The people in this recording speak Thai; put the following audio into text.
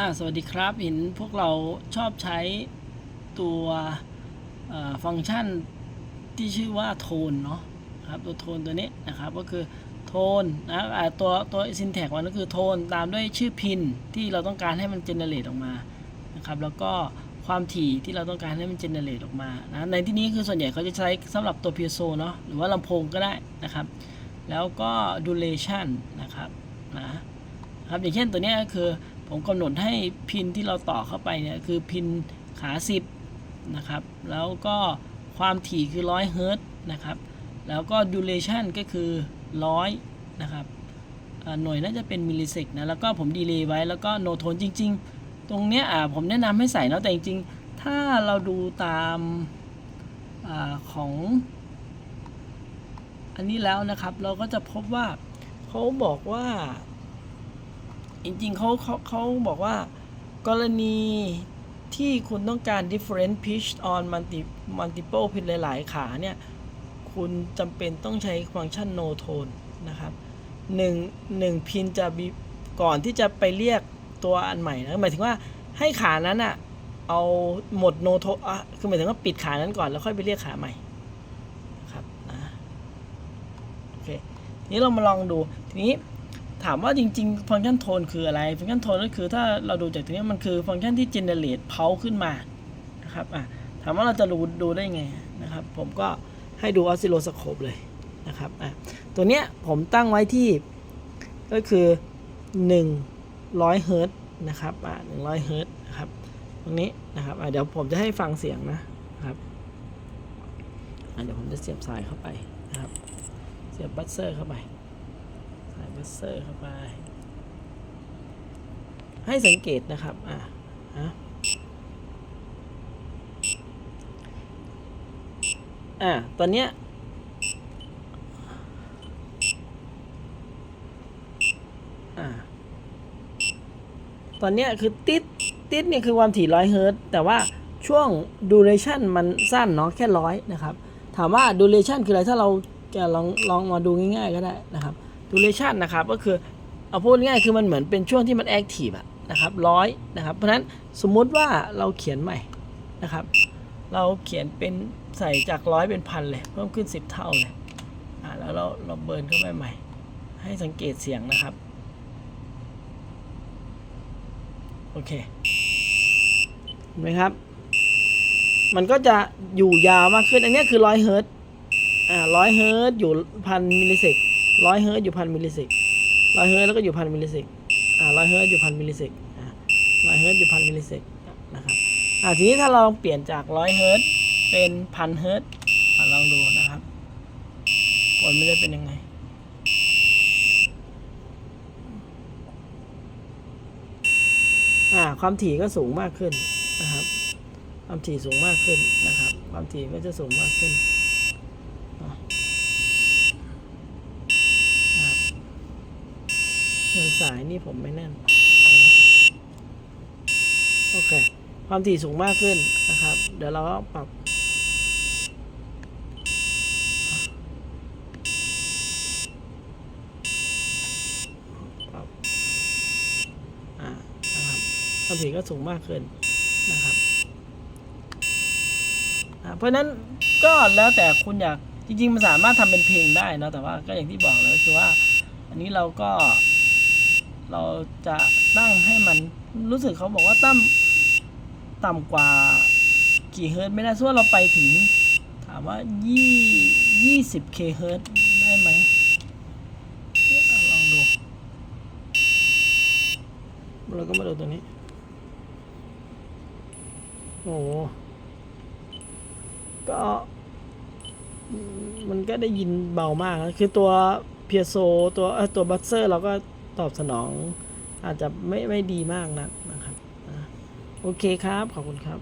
อ่าสวัสดีครับ เห็นพวกเราชอบใช้ตัวฟังก์ชันที่ชื่อว่าโทนเนาะครับตัวโทนตัวนี้นะครับก็คือโทนนะตัวตัว syntax มันก็คือโทนตามด้วยชื่อพินที่เราต้องการให้มัน generate ออกมานะครับแล้วก็ความถี่ที่เราต้องการให้มัน generate ออกมานะในที่นี้คือส่วนใหญ่เขาจะใช้สำหรับตัว piezo เนาะหรือว่าลำโพงก็ได้นะครับ แล้วก็ duration นะครับนะครับอย่างเช่นตัวนี้ก็คือ ผมกำหนดให้พินที่เราต่อเข้าไปเนี่ยคือพินขา 10 นะครับ แล้วก็ความถี่คือ 100 เฮิรตซ์นะครับ แล้วก็ duration ก็คือ 100 นะครับหน่วยน่าจะเป็นมิลลิเซกนะ แล้วก็ผมดีเลย์ไว้แล้วก็โนโทนจริง ๆ ตรงเนี้ยอ่าผมแนะนำให้ใส่เนาะแต่จริง ๆ ถ้าเราดูตามอาของอันนี้แล้วนะครับ เราก็จะพบว่าเขาบอกว่า ริงๆเขาเขาเขาบอกว่า กรณีที่คุณต้องการ different pitch on multi multiple pitch หลาย ๆ ขาเนี่ย คุณจำเป็นต้องใช้ฟังก์ชัน no tone นะครับหนึ่งหนึ่งพินจะมีก่อนที่จะไปเรียกตัวอันใหม่นะหมายถึงว่าให้ขานั้นอะเอาหมด no tone อะคือหมายถึงว่าปิดขานั้นก่อนแล้วค่อยไปเรียกขาใหม่นะครับนะโอเคทีนี้เรามาลองดูทีนี้ ถามว่าจริงๆฟังก์ชันโทนคืออะไร ฟังก์ชันโทนก็คือถ้าเราดูจากตรงนี้มันคือฟังก์ชันที่ generate p u l s ขึ้นมานะครับอะถามว่าเราจะรู้ดูได้ไงนะครับ ผมก็ให้ดูออสซิโลสโคปเลยนะครับอะตัวเนี้ยผมตั้งไว้ที่ก็คือ 100เฮิร์ตนะครับอะ100เฮิร์ตนะครับตรงนี้นะครับอะเดี๋ยวผมจะให้ฟังเสียงนะครับอะเดี๋ยวผมจะเสียบสายเข้าไปนะครับเสียบบัสเซอร์เข้าไป สายบัสเซอร์เข้าไป ให้สังเกตนะครับ อะฮะอะตอนเนี้ยอะตอนเนี้ยคือติดติดเนี่ยคือความถี่ร้อยเฮิร์ตแต่ว่าช่วง duration มันสั้นเนาะแค่ร้อยนะครับ ถามว่า duration คืออะไรถ้าเราจะลองลองมาดูง่ายๆก็ได้นะครับ duration นะครับก็คือเอาพูดง่ายคือมันเหมือนเป็นช่วงที่มัน active อะนะครับร้อยนะครับ เพราะฉะนั้นสมมุติว่าเราเขียนใหม่นะครับ เราเขียนเป็นใส่จากร้อยเป็นพันเลย เพิ่มขึ้น 10 เท่าเลยอ่าแล้วเราเราเบิร์นเข้าไปใหม่ ให้สังเกตเสียงนะครับ โอเคเห็นไหมครับ มันก็จะอยู่ยาวมากขึ้น อันนี้คือร้อยเฮิร์ตอ่าร้อยเฮิร์ตอยู่พันมิลลิเซก ร้อยเฮิร์ตอยู่พันมิลลิเซกร้อยเฮิร์ตแล้วก็อยู่พันมิลลิเซกอ่าร้อยเฮิร์ตอยู่พันมิลลิเซกอ่าร้อยเฮิร์ตอยู่พันมิลลิเซกนะครับอ่าทีนี้ถ้าเราเปลี่ยนจากร้อยเฮิร์ตเป็นพันเฮิรตซ์อ่าลองดูนะครับผลมันจะเป็นยังไงอ่าความถี่ก็สูงมากขึ้นนะครับ ความถี่สูงมากขึ้นนะครับ ความถี่ก็จะสูงมากขึ้นอะนะครับ เงินสายนี่ผมไม่แน่นโอเค ความถี่สูงมากขึ้นนะครับ เดี๋ยวเราก็ปรับปรับอ่านะครับความถี่ก็สูงมากขึ้นนะครับอ่าเพราะนั้นก็แล้วแต่คุณอยากจริงๆมันสามารถทำเป็นเพลงได้นะแต่ว่าก็อย่างที่บอกเลยคือว่า อันนี้เราก็ เราจะตั้งให้มันรู้สึกเขาบอกว่าตั้มต่ำกว่ากี่เฮิร์ตไม่ได้ส่วนเราไปถึง ถามว่ายี่ยี่สิบเคเฮิร์ตได้ไหมลองดูเราก็มาดูตัวนี้ โอ้ก็มันก็ได้ยินเบามากนะคือตัวเพียโซตัวเอตัวบัสเซอร์เราก็ ตอบสนอง อาจจะไม่ไม่ดีมากนักนะครับ โอเคครับ ขอบคุณครับ